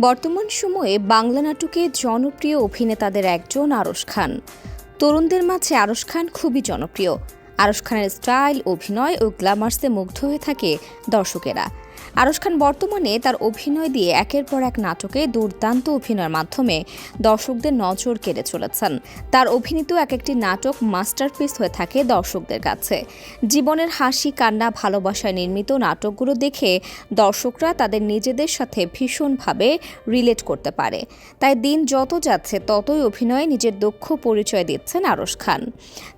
বর্তমান সময়ে বাংলা নাটকে জনপ্রিয় অভিনেতাদের একজন আরশ খান। তরুণদের মাঝে আরশ খান খুবই জনপ্রিয়। আরশ খানের স্টাইল, অভিনয় ও গ্ল্যামার্সে মুগ্ধ হয়ে থাকে দর্শকেরা। আরশ খান বর্তমানে তার অভিনয় দিয়ে একের পর এক নাটকে দুর্দান্ত অভিনয়ের মাধ্যমে দর্শকদের নজর কেড়ে চলেছেন। তার অভিনীত এক একটি নাটক মাস্টারপিস হয়ে থাকে দর্শকদের কাছে। জীবনের হাসি, কান্না, ভালোবাসায় নির্মিত নাটকগুলো দেখে দর্শকরা তাদের নিজেদের সাথে ভীষণভাবে রিলেট করতে পারে। তাই দিন যত যাচ্ছে, ততই অভিনয়ে নিজের দক্ষ পরিচয় দিচ্ছেন আরশ খান।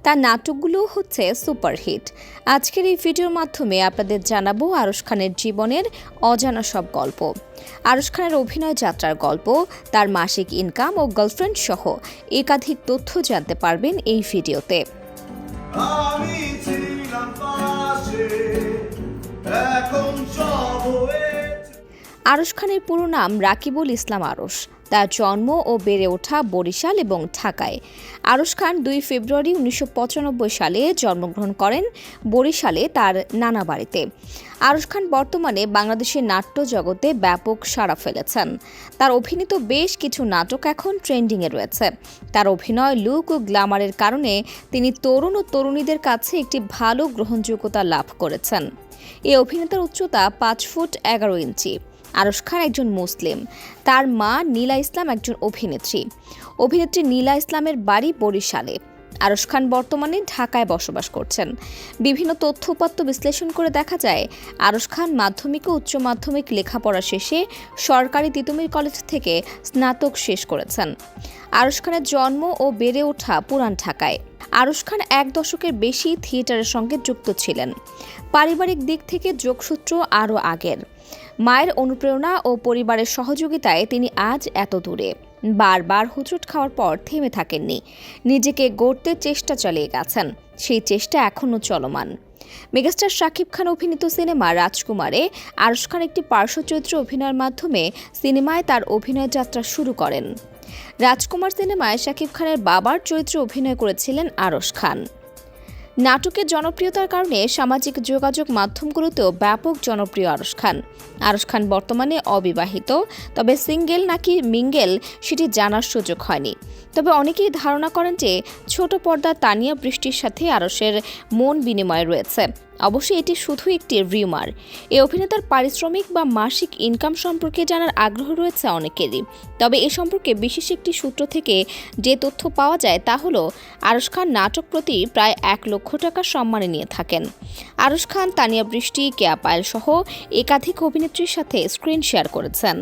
তার নাটকগুলো হচ্ছে সুপারহিট। আজকের এই ভিডিওর মাধ্যমে আপনাদের জানাব আরশ খানের জীবনের অজানা সব গল্প। আরশ খানের অভিনয় যাত্রার গল্প তার মাসিক ইনকাম ও গার্লফ্রেন্ড সহ একাধিক তথ্য জানতে পারবেন এই ভিডিওতে। আরশ খানের পুরো নাম রাকিবুল ইসলাম আরশ। তার জন্ম ও বেড়ে ওঠা বরিশাল এবং ঢাকায়। আরশ খান দুই ফেব্রুয়ারি উনিশশো পঁচানব্বই সালে জন্মগ্রহণ করেন বরিশালে তার নানা বাড়িতে। আরশ খান বর্তমানে বাংলাদেশের নাট্য জগতে ব্যাপক সাড়া ফেলেছেন। তার অভিনীত বেশ কিছু নাটক এখন ট্রেন্ডিংয়ে রয়েছে। তার অভিনয়, লুক ও গ্ল্যামারের কারণে তিনি তরুণ ও তরুণীদের কাছে একটি ভালো গ্রহণযোগ্যতা লাভ করেছেন। এই অভিনেতার উচ্চতা পাঁচ ফুট এগারো ইঞ্চি। আরশ খান একজন মুসলিম। তার মা নীলা ইসলাম একজন অভিনেত্রী। অভিনেত্রী নীলা ইসলামের বাড়ি বরিশালে। আরশ খান বর্তমানে ঢাকায় বসবাস করছেন। বিভিন্ন তথ্যপত্র বিশ্লেষণ করে দেখা যায়, আরশ খান মাধ্যমিক ও উচ্চ মাধ্যমিক লেখাপড়া শেষে সরকারি তিতুমির কলেজ থেকে স্নাতক শেষ করেছেন। আরশ খানের জন্ম ও বেড়ে ওঠা পুরান ঢাকায়। আরশ খান এক দশকের বেশি থিয়েটারের সঙ্গে যুক্ত ছিলেন। পারিবারিক দিক থেকে যোগসূত্র আরও আগের। মায়ের অনুপ্রেরণা ও পরিবারের সহযোগিতায় তিনি আজ এত দূরে। বারবার হুচট খাওয়ার পর থেমে থাকেননি। নিজেকে গড়তে চেষ্টা চালিয়ে গেছেন। সেই চেষ্টা এখনও চলমান। মেগাস্টার শাকিব খান অভিনীত সিনেমা রাজকুমারে আরশ খান একটি পার্শ্ব চরিত্র অভিনয়ের মাধ্যমে সিনেমায় তার অভিনয় যাত্রা শুরু করেন। রাজকুমার সিনেমায় শাকিব খানের বাবার চরিত্রে অভিনয় করেছিলেন আরশ খান। নাটকের জনপ্রিয়তার কারণে সামাজিক যোগাযোগ মাধ্যমগুলোতেও ব্যাপক জনপ্রিয় আরশ খান। আরশ খান বর্তমানে অবিবাহিত, তবে সিঙ্গেল নাকি মিঙ্গেল সেটি জানার সুযোগ হয়নি। তবে অনেকেই ধারণা করেন যে ছোট পর্দার তানিয়া বৃষ্টির সাথে আরশের মন বিনিময় রয়েছে। অবশ্যই এটি শুধু একটি রিউমার। এই অভিনেতার পারিশ্রমিক বা মাসিক ইনকাম সম্পর্কে জানার আগ্রহ রয়েছে অনেকেরই। তবে এ সম্পর্কে বিশেষ একটি সূত্র থেকে যে তথ্য পাওয়া যায় তা হলো, আরশ খান নাটক প্রতি প্রায় এক লক্ষ টাকা সম্মানে নিয়ে থাকেন। আরশ খান তানিয়া বৃষ্টি, কেয়া পায়েল সহ একাধিক অভিনেত্রীর সাথে স্ক্রিন শেয়ার করেছেন।